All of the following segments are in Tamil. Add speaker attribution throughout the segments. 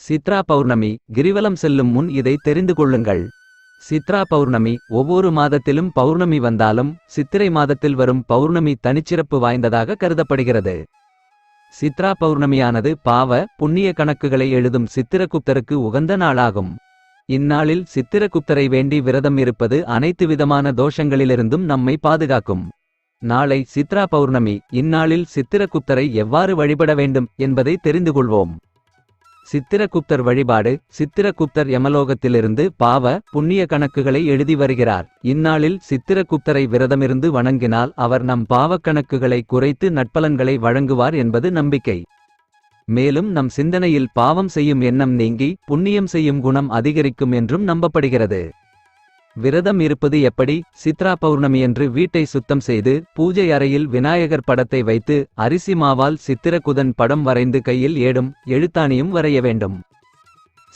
Speaker 1: சித்ரா பௌர்ணமி கிரிவலம் செல்லும் முன் இதை தெரிந்து கொள்ளுங்கள். சித்ரா பௌர்ணமி ஒவ்வொரு மாதத்திலும் பௌர்ணமி வந்தாலும் சித்திரை மாதத்தில் வரும் பௌர்ணமி தனிச்சிறப்பு வாய்ந்ததாக கருதப்படுகிறது. சித்ரா பௌர்ணமியானது பாவ புண்ணிய கணக்குகளை எழுதும் சித்திரகுப்தருக்கு உகந்த நாளாகும். இந்நாளில் சித்திரகுப்தரை வேண்டி விரதம் இருப்பது அனைத்து விதமான தோஷங்களிலிருந்தும் நம்மை பாதுகாக்கும். நாளை சித்ரா பௌர்ணமி இந்நாளில் சித்திரகுப்தரை எவ்வாறு வழிபட வேண்டும் என்பதை தெரிந்து கொள்வோம். சித்திரகுப்தர் வழிபாடு. சித்திரகுப்தர் யமலோகத்திலிருந்து பாவ புண்ணிய கணக்குகளை எழுதி வருகிறார். இந்நாளில் சித்திரகுப்தரை விரதமிருந்து வணங்கினால் அவர் நம் பாவக்கணக்குகளை குறைத்து நட்பலன்களை வழங்குவார் என்பது நம்பிக்கை. மேலும் நம் சிந்தனையில் பாவம் செய்யும் எண்ணம் நீங்கி புண்ணியம் செய்யும் குணம் அதிகரிக்கும் என்றும் நம்பப்படுகிறது. விரதம் இருப்பது எப்படி? சித்ரா பௌர்ணமியன்று வீட்டை சுத்தம் செய்து பூஜை அறையில் விநாயகர் படத்தை வைத்து அரிசி மாவால் சித்திரகுதன் படம் வரைந்து கையில் ஏடும் எழுத்தாணியும் வரைய வேண்டும்.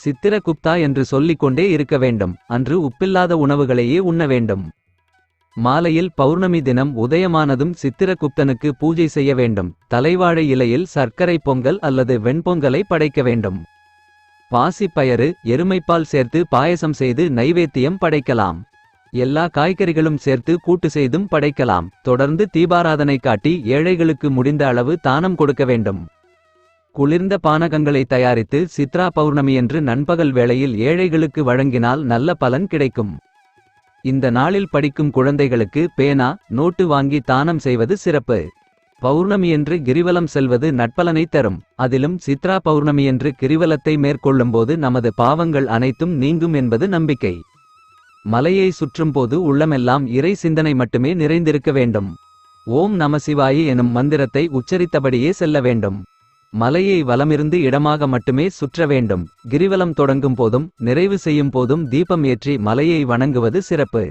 Speaker 1: சித்திரகுப்தா என்று சொல்லிக்கொண்டே இருக்க வேண்டும். அன்று உப்பில்லாத உணவுகளையே உண்ண வேண்டும். மாலையில் பௌர்ணமி தினம் உதயமானதும் சித்திரகுப்தனுக்கு பூஜை செய்ய வேண்டும். தலைவாழை இலையில் சர்க்கரை பொங்கல் அல்லது வெண்பொங்கலை படைக்க வேண்டும். பாசிப்பயறு எருமைப்பால் சேர்த்து பாயசம் செய்து நைவேத்தியம் படைக்கலாம். எல்லா காய்கறிகளும் சேர்த்து கூட்டு செய்தும் படைக்கலாம். தொடர்ந்து தீபாராதனை காட்டி ஏழைகளுக்கு முடிந்த அளவு தானம் கொடுக்க வேண்டும். குளிர்ந்த பானகங்களை தயாரித்து சித்ரா பௌர்ணமியன்று நண்பகல் வேளையில் ஏழைகளுக்கு வழங்கினால் நல்ல பலன் கிடைக்கும். இந்த நாளில் படிக்கும் குழந்தைகளுக்கு பேனா நோட்டு வாங்கி தானம் செய்வது சிறப்பு. பௌர்ணமியன்று கிரிவலம் செல்வது நட்பலனை தரும். அதிலும் சித்ரா பௌர்ணமியன்று கிரிவலத்தை மேற்கொள்ளும்போது நமது பாவங்கள் அனைத்தும் நீங்கும் என்பது நம்பிக்கை. மலையை சுற்றும்போது உள்ளமெல்லாம் இறை சிந்தனை மட்டுமே நிறைந்திருக்க வேண்டும். ஓம் நமசிவாயி எனும் மந்திரத்தை உச்சரித்தபடியே செல்ல வேண்டும். மலையை வலமிருந்து இடமாக மட்டுமே சுற்ற வேண்டும். கிரிவலம் தொடங்கும் போதும் நிறைவு செய்யும் போதும் தீபம் ஏற்றி மலையை வணங்குவது சிறப்பு.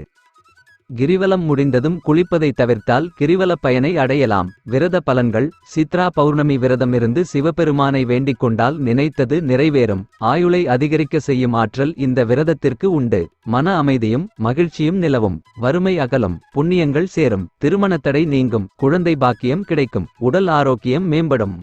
Speaker 1: கிரிவலம் முடிந்ததும் குளிப்பதை தவிர்த்தால் கிரிவல பயனை அடையலாம். விரத பலன்கள் சித்ரா பௌர்ணமி விரதம் இருந்து சிவபெருமானை வேண்டிக் கொண்டால் நினைத்தது நிறைவேறும். ஆயுளை அதிகரிக்க செய்யும் ஆற்றல் இந்த விரதத்திற்கு உண்டு. மன அமைதியும் மகிழ்ச்சியும் நிலவும். வறுமை அகலும் புண்ணியங்கள் சேரும். திருமணத்தடை நீங்கும் குழந்தை பாக்கியம் கிடைக்கும். உடல் ஆரோக்கியம் மேம்படும்.